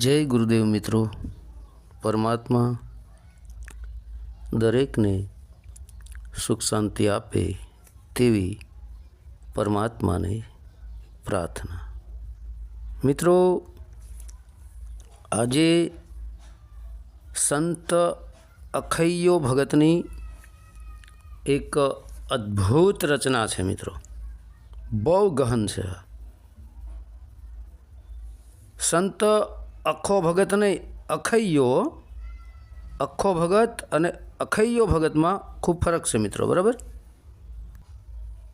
જય ગુરુદેવ મિત્રો. પરમાત્મા દરેકને સુખ શાંતિ આપે તેવી પરમાત્માને પ્રાર્થના. મિત્રો, આજે સંત અખૈયો ભગતની એક અદ્ભુત રચના છે મિત્રો. બહુ ગહન છે સંત અખો ભગતને અખૈયો. અખો ભગત અને અખૈયો ભગતમાં ખૂબ ફરક છે મિત્રો, બરાબર?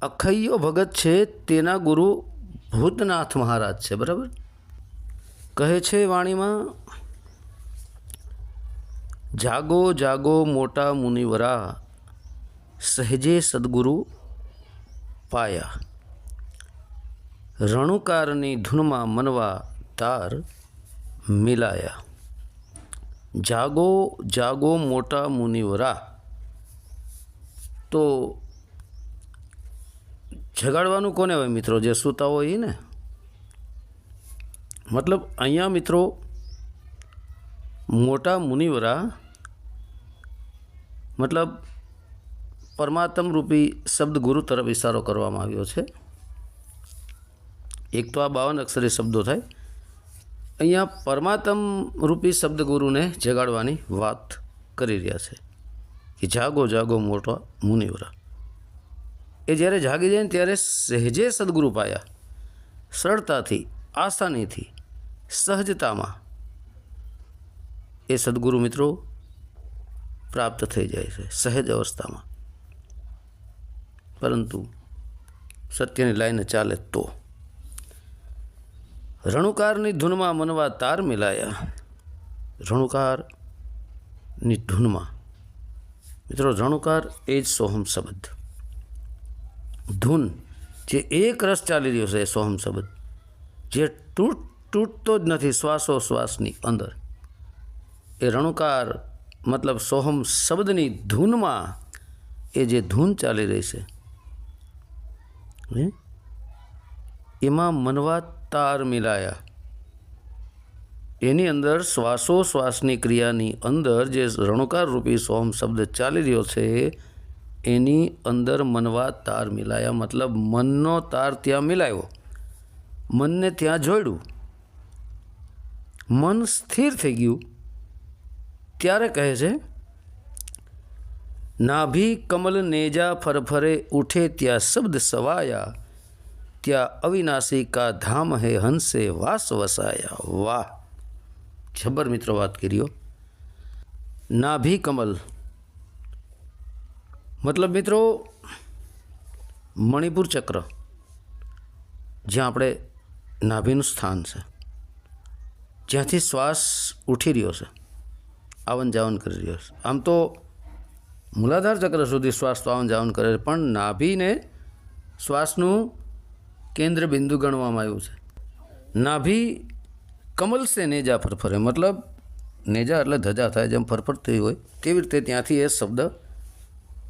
અખૈયો ભગત છે તેના ગુરુ ભૂતનાથ મહારાજ છે, બરાબર? કહે છે વાણીમાં, જાગો જાગો મોટા મુનિવરા, સહેજે સદગુરુ પાયા. રણુકારની ધૂનમાં મનવા તાર મિલાયા જાગો જાગો મોટા મુનિવરા તો જગાડવાનું કોને હોય મિત્રો જે સૂતા હોય ને મતલબ અહીંયા મિત્રો મોટા મુનિવરા મતલબ પરમાત્મ રૂપી શબ્દ ગુરુ તરફ ઇશારો કરવામાં આવ્યો છે એક તો આ બાવન અક્ષરી શબ્દો થાય। અહીંયા પરમાત્મ રૂપી શબ્દગુરુને જગાડવાની વાત કરી રહ્યા છે કે જાગો જાગો મોટો મુનિવરા. એ જ્યારે જાગી જાય ને ત્યારે સહેજે સદગુરુ પાયા, સરળતાથી, આસાનીથી, સહજતામાં એ સદગુરુ મિત્રો પ્રાપ્ત થઈ જાય છે, સહેજ અવસ્થામાં. પરંતુ સત્યની લાઈને ચાલે તો. રણુકારની ધૂનમાં મનવા તાર મિલાયા. રણુકારની ધૂનમાં. મિત્રો, રણુકાર એ જ સોહમ શબ્દ. ધૂન, જે એક રસ ચાલી રહ્યો છે એ સોહમ શબ્દ. જે તૂટ તૂટતો જ નથી શ્વાસો શ્વાસની અંદર. એ રણુકાર મતલબ સોહમ શબ્દની ધૂનમાં એ જે ધૂન ચાલી રહી છે? એમાં મનવા તાર મિલાયા. એની અંદર શ્વાસોશ્વાસની ક્રિયાની અંદર જે રણુકાર રૂપી સોમ શબ્દ ચાલી રહ્યો છે, એની અંદર મનવા તાર મિલાયા. મતલબ મનનો તાર ત્યાં મિલાયો. મનને ત્યાં જોડ્યું. મન સ્થિર થઈ ગયું. ત્યારે કહે છે, નાભી કમલ નેજા ફરફરે ઉઠે ત્યાં શબ્દ સવાયા. ત્યાં અવિનાશી કા ધામ હે હંસે વાસ વસાયા વાહ જબર મિત્રો વાત કર્યો નાભી કમલ મતલબ મિત્રો મણિપુર ચક્ર જ્યાં આપણે નાભીનું સ્થાન છે જ્યાંથી શ્વાસ ઉઠી રહ્યો છે આવન જાવન કરી રહ્યો છે આમ તો મૂલાધાર ચક્ર સુધી શ્વાસ તો આવન જાવન કરે પણ નાભીને શ્વાસનું કેન્દ્ર બિંદુ ગણવામાં આવ્યું છે. નાભી કમલ સે નેજા ફરફરે. મતલબ નેજા એટલે ધજા થાય જેમ ફરફરતી હોય તેવી રીતે ત્યાંથી એ શબ્દ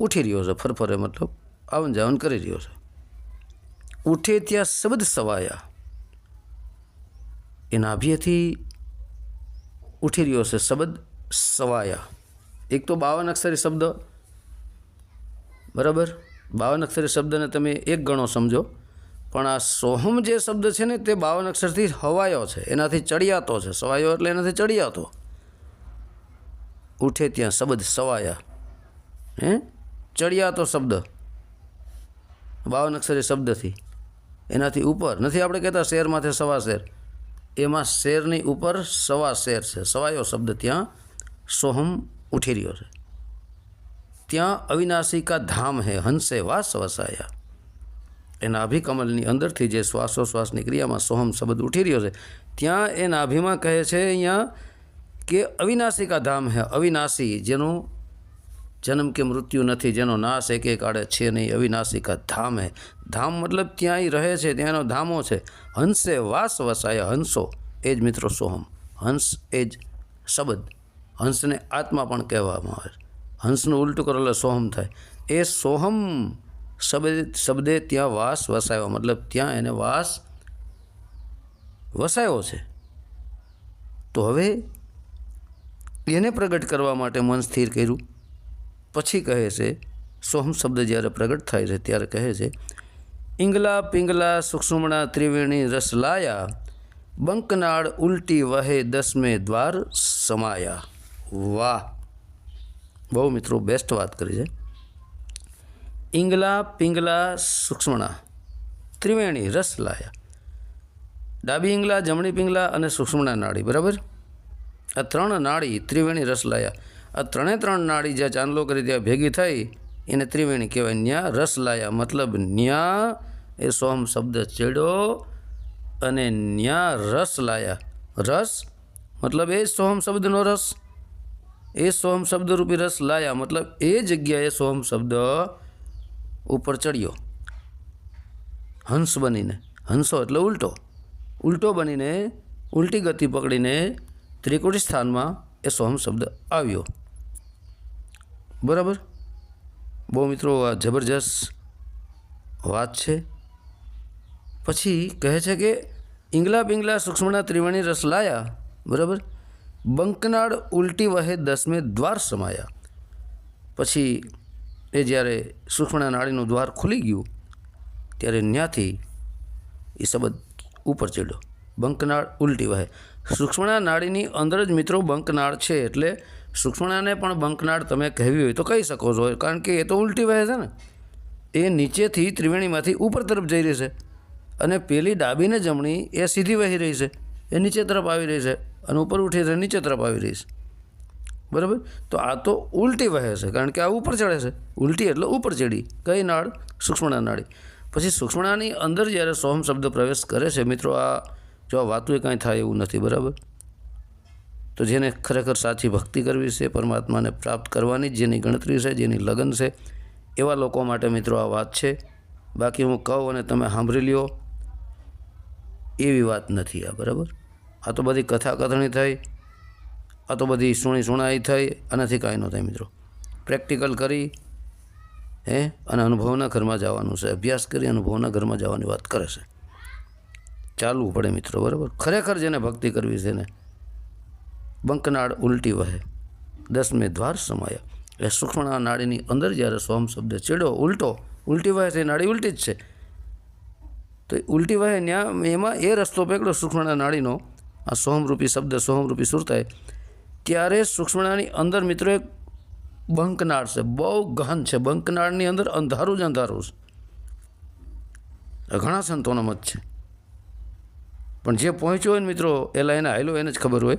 ઉઠી રહ્યો છે. ફરફરે મતલબ આવન જાવન કરી રહ્યો છે. ઉઠે ત્યાં શબ્દ સવાયા. એ નાભીએથી ઉઠી રહ્યો છે શબ્દ સવાયા. એક તો બાવન અક્ષરી શબ્દ. બરાબર? બાવન અક્ષરી શબ્દને તમે એક ગણો સમજો. પણ આ સોહમ જે શબ્દ છે ને તે બાવન અક્ષરથી હવાયો છે. એનાથી ચડિયાતો છે. સવાયો એટલે એનાથી ચડિયાતો. ઉઠે ત્યાં શબ્દ સવાયા. હે? ચડિયાતો શબ્દ. બાવન અક્ષરી શબ્દથી. એનાથી ઉપર. નથી આપણે કહેતા શેરમાંથી સવા શેર. એમાં શેરની ઉપર સવા શેર છે. સવાયો શબ્દ ત્યાં સોહમ ઉઠી રહ્યો છે. ત્યાં અવિનાશી કા ધામ હે. હંસે વાસ વસાયા. એના અભિકમલની અંદરથી જે શ્વાસોશ્વાસની ક્રિયામાં સોહમ શબ્દ ઉઠી રહ્યો છે, ત્યાં એ નાભિમાં કહે છે અહીંયા કે અવિનાશી કા ધામ હે, અવિનાશી, જેનો જન્મ કે મૃત્યુ નથી, જેનો નાશ એક એક આડે છે નહીં અવિનાશી કા ધામ હે. ધામ મતલબ ત્યાં રહે છે, ત્યાંનો ધામો છે. હંસે વાસ વસાયા, હંસો એ જ મિત્રો સોહમ. હંસ એ જ શબ્દ. હંસને આત્મા પણ કહેવામાં આવે છે. હંસનું ઉલટું કરેલો સોહમ થાય. એ સોહમ શબ્દ, શબ્દે ત્યાં વાસ વસાયો. મતલબ ત્યાં એને વાસ વસાયો છે. તો હવે એને પ્રગટ કરવા માટે મન સ્થિર કર્યું. પછી કહે છે, સોહમ શબ્દ જ્યારે પ્રગટ થાય છે, ત્યારે કહે છે, ઇંગલા પિંગલા સુક્ષુમણા ત્રિવેણી રસ લાયા, બંકનાળ ઉલટી વહે દસમે દ્વાર સમાયા. વાહ. બહુ મિત્રો બેસ્ટ વાત કરી છે. ઈંગલા, પિંગલા, સૂક્ષ્મણા, ત્રિવેણી રસ લાયા ડાબી ઇંગલા જમણી પિંગલા અને સૂક્ષ્મણા નાળી બરાબર? આ ત્રણ નાળી ત્રિવેણી રસ લાયા આ ત્રણે ત્રણ નાળી જ્યાં ચાંદલો કરી ત્યાં ભેગી થઈ, એને ત્રિવેણી કહેવાય ન્યા રસ લાયા મતલબ ન્યા એ સોમ શબ્દ ચેડ્યો અને ન્યા રસ લાયા રસ મતલબ એ સોમ શબ્દનો રસ. એ સોમ શબ્દરૂપી રસ લાયા મતલબ એ જગ્યાએ સોમ શબ્દ ઉપર ચડ્યો. હંસ બનીને, હંસો એટલે ઉલટો. ઉલટો બનીને, ઉલટી ગતિ પકડીને ત્રિકોટી સ્થાનમાં એ સોહમ શબ્દ આવ્યો. બરાબર? બહુ મિત્રો, આ જબરજસ્ત વાત છે. પછી કહે છે કે, ઇંગલા પિંગલા સૂક્ષ્મના ત્રિવેણી રસ લાયા. બરાબર? બંકનાળ ઉલટી વહે દસમે દ્વાર સમાયા. પછી એ જ્યારે સુષ્મણા નાળીનું દ્વાર ખુલી ગયું, ત્યારે ત્યાંથી એ શબ્દ ઉપર ચડ્યો. બંકનાળ ઉલટી વહે. સૂક્ષ્મણા નાળીની અંદર જ મિત્રો બંકનાળ છે એટલે સૂક્ષ્મણાને પણ બંકનાળ તમે કહેવી હોય તો કહી શકો છો, કારણ કે એ તો ઉલટી વહે છે ને. એ નીચેથી ત્રિવેણીમાંથી ઉપર તરફ જઈ રહી છે અને પેલી ડાબીને જમણી એ સીધી વહી રહી છે. એ નીચે તરફ આવી રહી છે અને ઉપર ઉઠી છે નીચે તરફ આવી રહી છે. બરાબર? તો આ તો ઉલટી વહે છે, કારણ કે આ ઉપર ચડે છે. ઉલટી એટલે ઉપર ચડી. કઈ નાળ? સૂક્ષ્મણા નાળી. પછી સૂક્ષ્મણાની અંદર જ્યારે સોહમ શબ્દ પ્રવેશ કરે છે, મિત્રો, આ જો આ વાતું કાંઈ થાય એવું નથી, બરાબર? તો જેને ખરેખર સાચી ભક્તિ કરવી છે, પરમાત્માને પ્રાપ્ત કરવાની જેની ગણતરી છે, જેની લગન છે, એવા લોકો માટે મિત્રો આ વાત છે. બાકી હું કહું અને તમે સાંભળી લ્યો, એવી વાત નથી આ, બરાબર? આ તો બધી કથા કથણી થઈ. આ તો બધી સુણી સુણાઈ થઈ આનાથી કાંઈ ન થાય મિત્રો. પ્રેક્ટિકલ કરી, હે, અને અનુભવના ઘરમાં જવાનું છે. અભ્યાસ કરી અનુભવના ઘરમાં જવાની વાત કરે છે. ચાલવું પડે મિત્રો, બરાબર? ખરેખર જેને ભક્તિ કરવી છે ને, બંકનાળ ઉલટી વહે. દસમે દ્વાર સમાયા. એટલે સૂક્ષ્મણા નાળીની અંદર જ્યારે સોમ શબ્દ ચેડો ઉલટો, ઉલટી વહે છે નાળી ઉલટી જ છે. તો એ ઉલટી વહે ત્યાં એમાં એ રસ્તો પેકડો સૂક્ષ્મણા નાડીનો. આ સોહમરૂપી શબ્દ સોહમરૂપી સુરતાય ત્યારે સૂક્ષ્મણાની અંદર મિત્રો એક બંકનાળ છે. બહુ ગહન છે. બંકનાળની અંદર અંધારું જ અંધારું છે. ઘણા સંતોનો મત છે. પણ જે પહોંચ્યો હોય ને મિત્રો, એ લાઈને આવેલો એને જ ખબર હોય.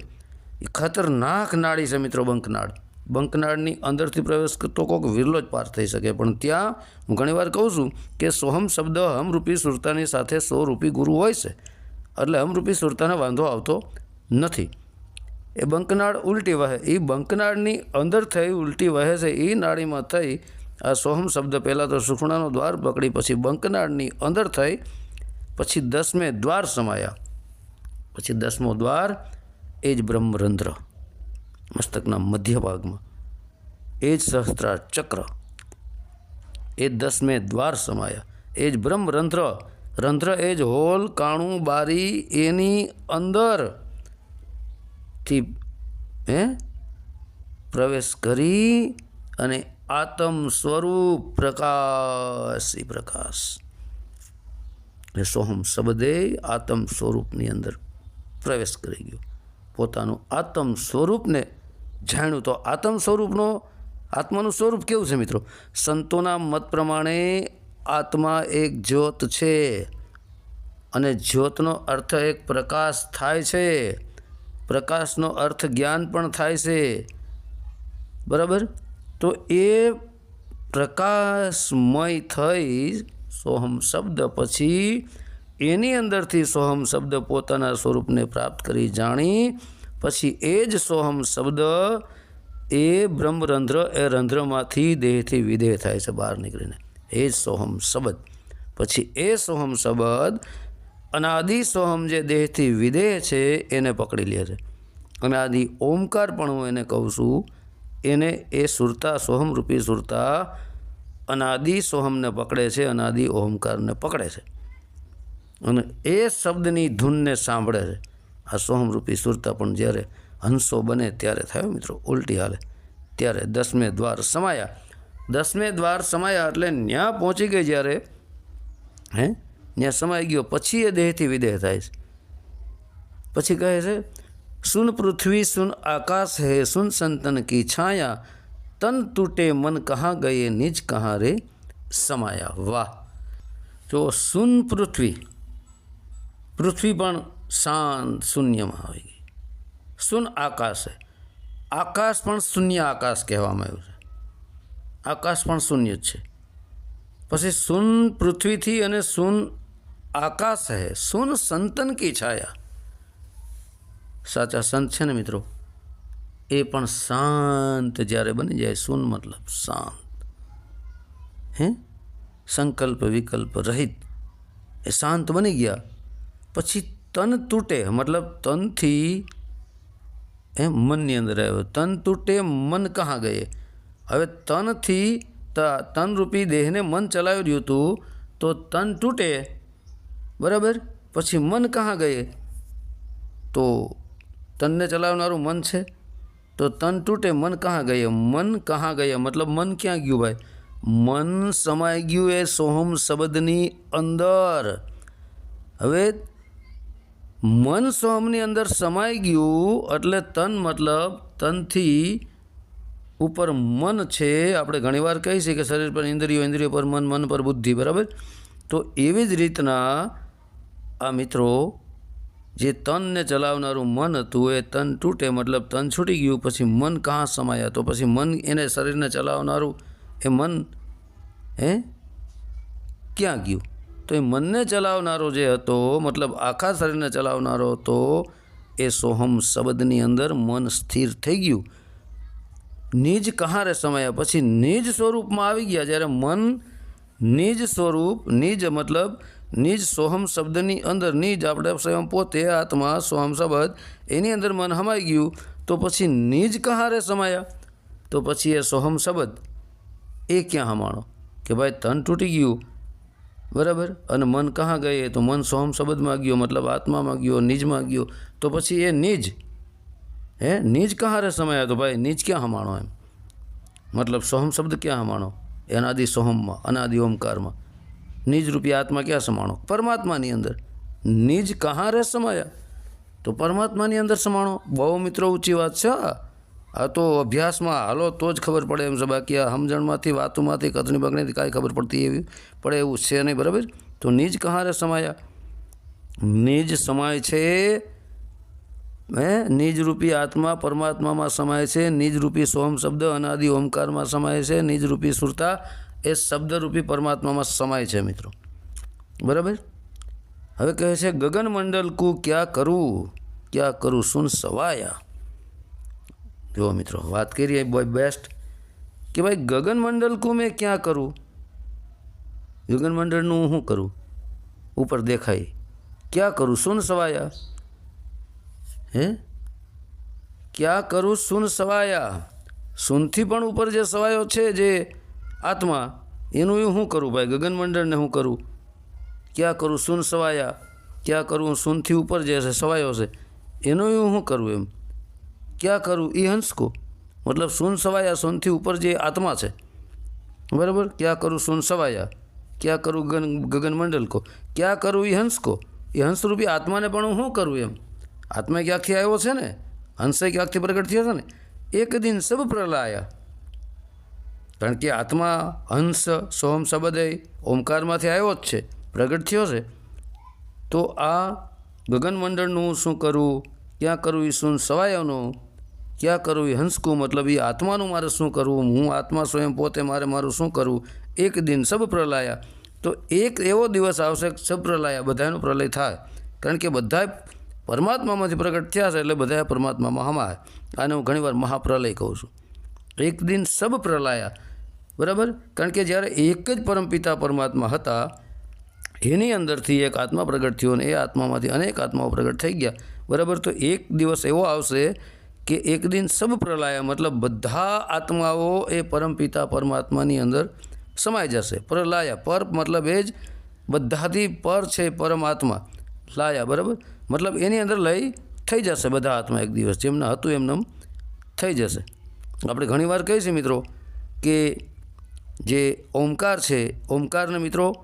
એ ખતરનાક નાળી છે મિત્રો બંકનાળ. બંકનાળની અંદરથી પ્રવેશ કરતો કોઈક વિરલો જ પાર થઈ શકે. પણ ત્યાં હું ઘણીવાર કહું છું કે સોહમ શબ્દ હમરૂપી સુરતાની સાથે સો રૂપી ગુરુ હોય છે. એટલે હમરૂપી સુરતાને વાંધો આવતો નથી. એ બંકનાળ ઉલટી વહે. એ બંકનાળની અંદર થઈ ઉલટી વહે છે. એ નાળીમાં થઈ આ સોહમ શબ્દ પહેલાં તો સુખણાનો દ્વાર પકડી, પછી બંકનાળની અંદર થઈ, પછી દસમે દ્વાર સમાયા. પછી દસમો દ્વાર એ જ બ્રહ્મરંધ્ર, મસ્તકના મધ્ય ભાગમાં એ જ સહસ્ત્રાર ચક્ર એ દસમે દ્વાર સમાયા. એ જ બ્રહ્મરંધ્ર, રંધ્ર એ જ હોલ, કાણું, બારી, એની અંદર. થી હે? પ્રવેશ કરી અને આત્મ સ્વરૂપ પ્રકાશી પ્રકાશ. એ સોહમ શબ્દે આત્મ સ્વરૂપની અંદર પ્રવેશ કરી ગયો. પોતાનું આત્મ સ્વરૂપને જાણ્યું તો આત્મ સ્વરૂપનો, આત્માનું સ્વરૂપ કેવું છે મિત્રો? સંતોના મત પ્રમાણે આત્મા એક જ્યોત છે અને જ્યોતનો અર્થ એક પ્રકાશ થાય છે. પ્રકાશનો અર્થ જ્ઞાન પણ થાય છે. બરાબર? તો એ પ્રકાશમય થઈ સોહમ શબ્દ પછી એની અંદરથી સોહમ શબ્દ પોતાના સ્વરૂપને પ્રાપ્ત કરી જાણી, પછી એ જ સોહમ શબ્દ એ બ્રહ્મરંધ્ર એ રંધ્રમાંથી દેહથી વિદેહ થાય છે, બહાર નીકળીને. એ જ સોહમ શબ્દ. પછી એ સોહમ શબ્દ અનાદિ સોહમ જે દેહથી વિદેહ છે, એને પકડી લે છે. અનાદિ ઓમકાર પણ હું એને કહું છું, એને એ સુરતા સોહમ રૂપી સુરતા અનાદિ સોહમને પકડે છે, અનાદિ ઓમકારને પકડે છે. અને એ શબ્દની ધૂનને સાંભળે છે. આ સોહમરૂપી સુરતા પણ જ્યારે હંસો બને ત્યારે થયો મિત્રો, ઉલટી હાલે. ત્યારે દસમે દ્વાર સમાયા. દસમે દ્વાર સમાયા એટલે ન્યા પહોંચી ગઈ જ્યારે, હે ત્યાં સમાઈ ગયો, પછી એ દેહથી વિદેહ થાય છે. પછી કહે છે, સુન પૃથ્વી, સુન આકાશ હે, સુન સંતન કી છાયા, તન તૂટે મન કહા ગયે, નિજ કહા રે સમાયા. વાહ. જો સુન પૃથ્વી પૃથ્વી પણ શાંત શૂન્યમાં આવી ગઈ. સુન આકાશ હે. આકાશ પણ શૂન્ય આકાશ કહેવામાં આવ્યું છે. આકાશ પણ શૂન્ય જ છે. પછી સુન પૃથ્વીથી અને સુન આકાશ હે સુન સંતન કી છાયા સાચા સંત છે ને મિત્રો એ પણ શાંત જ્યારે બની જાય સુન મતલબ શાંત હે સંકલ્પ વિકલ્પ રહિત એ શાંત બની ગયા પછી તન તૂટે મતલબ તનથી એ મનની અંદર આવ્યો તન તૂટે મન કहाँ ગયે હવે તનથી ત- તનરૂપી દેહને મન ચલાવી રહ્યું હતું તો તન તૂટે બરાબર? પછી મન કહાં ગયે? તો તનને ચલાવનારું મન છે? તો તન તૂટે, મન કહાં ગયે? મન કહાં ગયા, મતલબ મન ક્યાં ગયું ભાઈ? મન સમાઈ ગયું એ સોહમ શબ્દની અંદર. હવે મન સોહમની અંદર સમાઈ ગયું એટલે તન મતલબ તનથી ઉપર મન છે. આપણે ઘણીવાર કહી કે શરીર પર ઇન્દ્રિયો ઇન્દ્રિયો પર મન મન પર બુદ્ધિ, બરાબર? તો એવી જ રીતના આ મિત્રો, જે તનને ચલાવનારું મન હતું, એ તન તૂટે, મતલબ તન છૂટી ગયું, પછી મન કાં સમાયા? તો પછી મન એને શરીરને ચલાવનારું, એ મન, હે? ક્યાં ગયું? તો એ મનને ચલાવનારો જે હતો, મતલબ આખા શરીરને ચલાવનારો હતો, એ સોહમ શબ્દની અંદર મન સ્થિર થઈ ગયું. નિજ કહારે સમાયા? પછી નિજ સ્વરૂપમાં આવી ગયા. જ્યારે મન નિજ સ્વરૂપ, નિજ મતલબ નિજ સોહમ શબ્દની અંદર નિજ આપણે સ્વયં પોતે આત્મા સોહમ શબ્દ, એની અંદર મન હમાઈ ગયું, તો પછી નિજ કહારે સમાયા? તો પછી એ સોહમ શબ્દ, એ ક્યાં હમાણો? કે ભાઈ તન તૂટી ગયું. બરાબર? અને મન કહાં ગયે? તો મન સોહમ શબ્દમાં ગયો, મતલબ આત્મામાં ગયો, નિજમાં ગયો. તો પછી એ નિજ, હે? નિજ કહાં રે સમાયા? તો ભાઈ નિજ ક્યાં હમાણો એમ? મતલબ સોહમ શબ્દ ક્યાં હમાણો? અનાદિ સોહમમાં, અનાદિ ઓમકારમાં. નિજ રૂપી આત્મા ક્યાં સમાણો? પરમાત્માની અંદર. નિજ કહાં રે સમાયા? તો પરમાત્માની અંદર સમાણો? બહુ મિત્રો ઊંચી વાત છે આ. તો અભ્યાસમાં હાલો તો જ ખબર પડે એમ છે, બાકી આ સમજણમાંથી વાતોમાંથી, કથની બગણીથી કાંઈ ખબર પડતી એવી, પડે એવું છે નહીં, બરાબર? તો નિજ કહાં રે સમાયા? નિજ સમાય છે, હે? નિજ રૂપી આત્મા પરમાત્મામાં સમાય છે, નિજ રૂપી સોમ શબ્દ અનાદિ ઓમકારમાં સમાય છે, નિજ રૂપી સુરતા એ શબ્દરૂપી પરમાત્મામાં સમાય છે મિત્રો. બરાબર? હવે કહે છે, ગગન મંડલ કુ ક્યાં કરું? ક્યાં કરું? સુન સવાયા. જુઓ મિત્રો, વાત કરીએ બોય બેસ્ટ કે ભાઈ, ગગન મંડલ કુ મેં ક્યાં કરું? ગગન મંડળનું હું કરું? ઉપર દેખાય. ક્યાં કરું? સુન સવાયા. હે? ક્યાં કરું? સુન સવાયા. સુનથી પણ ઉપર જે સવાયો છે, જે આત્મા, એનું હું શું કરું ભાઈ? ગગન મંડળને હું કરું? ક્યાં કરું? સુન સવાયા. ક્યાં કરું? સુનથી ઉપર જે છે સવાયો છે એનું હું શું કરું એમ? ક્યાં કરું? એ હંસ કો મતલબ સુન સવાયા, સુનથી ઉપર જે આત્મા છે. બરાબર? ક્યાં કરું? સુન સવાયા. ક્યાં કરું? ગગન ગગનમંડળ કો ક્યાં કરું? એ હંસ કો એ હંસરૂપી આત્માને પણ હું શું કરું એમ? આત્મા ક્યાંકથી આવ્યો છે ને? હંસે ક્યાંકથી પ્રગટ થયો છે ને? એક દિન સબ પ્રલાયા. કારણ કે આત્મા, હંસ, સોમ સબદય ઓમકારમાંથી આવ્યો જ છે, પ્રગટ થયો છે. તો આ ગગનમંડળનું શું કરવું ક્યાં કરવું એ શું સવાયોનું? ક્યાં કરવું એ હંસકું? મતલબ એ આત્માનું મારે શું કરવું? હું આત્મા સ્વયં પોતે મારે મારું શું કરવું? એક દિન સબ પ્રલાયા. તો એક એવો દિવસ આવશે સબ પ્રલાયા, બધાનો પ્રલય થાય. કારણ કે બધા પરમાત્મામાંથી પ્રગટ થયા છે એટલે બધા પરમાત્મામાં હમાય. આને હું ઘણીવાર મહાપ્રલય કહું છું. એક દિન સબ પ્રલાયા. બરાબર? કારણ કે જ્યારે એક જ પરમપિતા પરમાત્મા હતા, એની અંદરથી એક આત્મા પ્રગટ થયો અને એ આત્મામાંથી અનેક આત્માઓ પ્રગટ થઈ ગયા. બરાબર? તો એક દિવસ એવો આવશે કે એક દિન સબ પ્રલાયા મતલબ બધા આત્માઓ એ પરમપિતા પરમાત્માની અંદર સમાઈ જશે. પ્રલાયા, પર મતલબ એ જ બધાથી પર છે પરમાત્મા લાયા, બરાબર? મતલબ એની અંદર લઈ થઈ જશે બધા આત્મા એક દિવસ. જેમના હતું એમને થઈ જશે. આપણે ઘણીવાર કહીએ છીએ મિત્રો કે જે ઓમકાર છે, ઓમકારને મિત્રો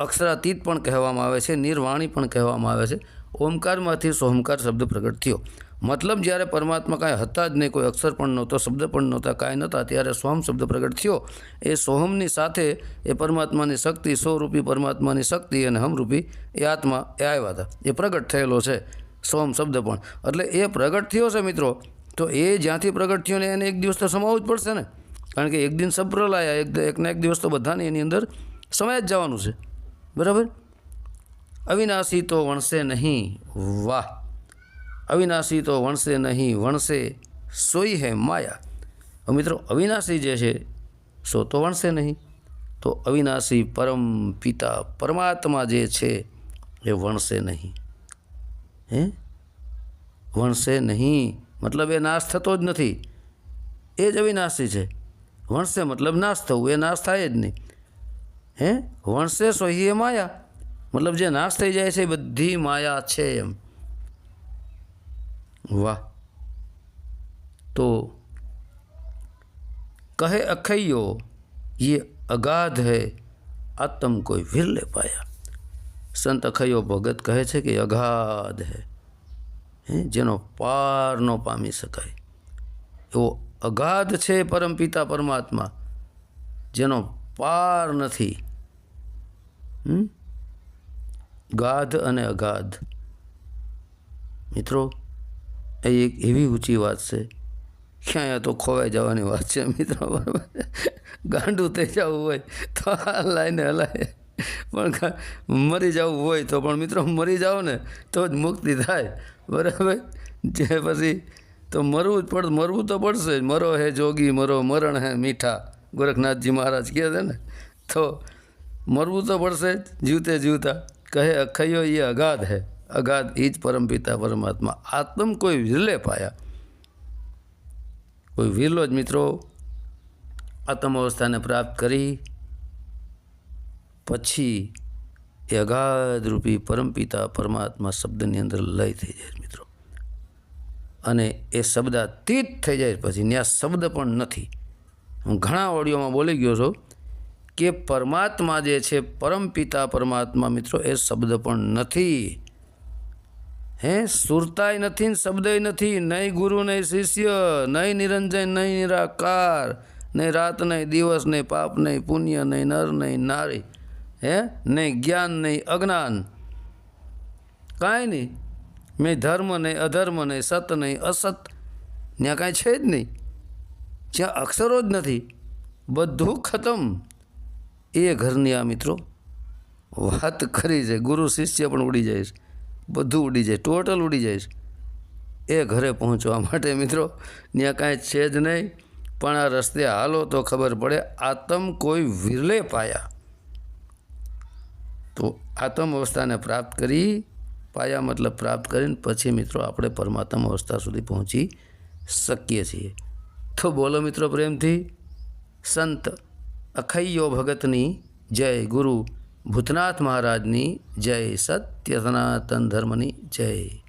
અક્ષરાતીત પણ કહેવામાં આવે છે, નિર્વાણી પણ કહેવામાં આવે છે. ઓમકારમાંથી સોમકાર શબ્દ પ્રગટ થયો. મતલબ જ્યારે પરમાત્મા કાંઈ હતા જ નહીં, કોઈ અક્ષર પણ નહોતો, શબ્દ પણ નહોતા, કાંઈ નહોતા, ત્યારે સોમ શબ્દ પ્રગટ થયો. એ સોહમની સાથે એ પરમાત્માની શક્તિ, સ્વરૂપી પરમાત્માની શક્તિ અને હમરૂપી એ આત્મા એ આવ્યા હતા. એ પ્રગટ થયેલો છે સોમ શબ્દ પણ. એટલે એ પ્રગટ થયો છે મિત્રો, તો એ જ્યાંથી પ્રગટ થયો ને એને એક દિવસ તો સમાવવું જ પડશે ને? કારણ કે એક દિન સપ્રલાયા એક એકના એક દિવસ તો બધાને એની અંદર સમાય જ જવાનું છે. બરાબર? અવિનાશી તો વણશે નહીં, વાહ. અવિનાશી તો વણશે નહીં વણશે સોઈ હે માયા. મિત્રો, અવિનાશી જે છે, સો તો વણશે નહીં. તો અવિનાશી પરમ પિતા, પરમાત્મા જે છે, એ વણશે નહીં. હે? વણશે નહીં. મતલબ એ નાશ થતો જ નથી. એ જ અવિનાશી છે. વણશે મતલબ નાશ થવું, એ નાશ થાય જ નહીં. હે? વણશે સોહી એ માયા. મતલબ જે નાશ થઈ જાય છે એ બધી માયા છે એમ. વાહ. તો કહે અખૈયો ये અગાધ है આત્મ કોઈ વિરલે પાયા. સંત અખૈયો ભગત કહે છે કે અગાધ હે. હે? જેનો પાર ન પામી શકાય. એવો અગાધ છે પરમપિતા પરમાત્મા, જેનો પાર નથી? ગાધ અને અગાધ. મિત્રો, એ એક એવી ઊંચી વાત છે. ક્યાંય તો ખોવાઈ જવાની વાત છે, મિત્રો. બરાબર ગાંડું થઈ જવું હોય તો આ લાઈને હલાય. પણ મરી જવું હોય તો પણ, મિત્રો, મરી જાઓ ને તો જ મુક્તિ થાય. બરાબર? જે પછી તો મરવું જ પડ, મરવું તો પડશે જ. મરો હે જોગી, મરો મરણ હે મીઠા. ગોરખનાથજી મહારાજ કહે છે ને, તો મરવું તો પડશે જ, જીવતે જીવતા. કહે, અખૈયો એ અગાધ હે. અગાધ એ જ પરમપિતા પરમાત્મા. આત્મ કોઈ વિરલે પાયા. કોઈ વિરલો જ મિત્રો આત્મ અવસ્થાને પ્રાપ્ત કરી, પછી એ અગાધ રૂપી પરમપિતા પરમાત્મા શબ્દની અંદર લય થઈ જાય મિત્રો. અને એ શબ્દાતીત થઈ જાય પછી ત્યાં શબ્દ પણ નથી. હું ઘણા ઓડિયોમાં બોલી ગયો છું કે પરમાત્મા જે છે પરમપિતા પરમાત્મા મિત્રો, એ શબ્દ પણ નથી. હે, સુરતાય નથી ને શબ્દય નથી. નહીં ગુરુ, નહીં શિષ્ય, નહીં નિરંજન નહીં નિરાકાર, નહીં રાત, નહીં દિવસ, નહીં પાપ, નહીં પુણ્ય, નહીં નર, નહીં નારી, હે, નહીં જ્ઞાન, નહીં અજ્ઞાન. કાંઈ નહીં. મેં ધર્મ નહીં અધર્મ નહીં સત નહીં અસત. ત્યાં કાંઈ છે જ નહીં. જ્યાં અક્ષરો જ નથી, બધું ખતમ. એ ઘરની આ મિત્રો, વાત કરી છે, ગુરુ શિષ્ય પણ ઉડી જાય બધું ઉડી જાય, ટોટલ ઉડી જાય એ ઘરે પહોંચવા માટે મિત્રો ત્યાં કાંઈ છે જ નહીં. પણ આ રસ્તે હાલો તો ખબર પડે, આતમ કોઈ વિરલે પાયા. તો આતમ અવસ્થાને પ્રાપ્ત કરી પાયા મતલબ પ્રાપ્ત કરીને પછી મિત્રો આપણે પરમાત્મા અવસ્થા સુધી પહોંચી શકીએ છીએ. તો બોલો મિત્રો પ્રેમથી, સંત અખૈયો ભગતની જય, ગુરુ ભૂતનાથ મહારાજની જય સત્ય સનાતન ધર્મની જય.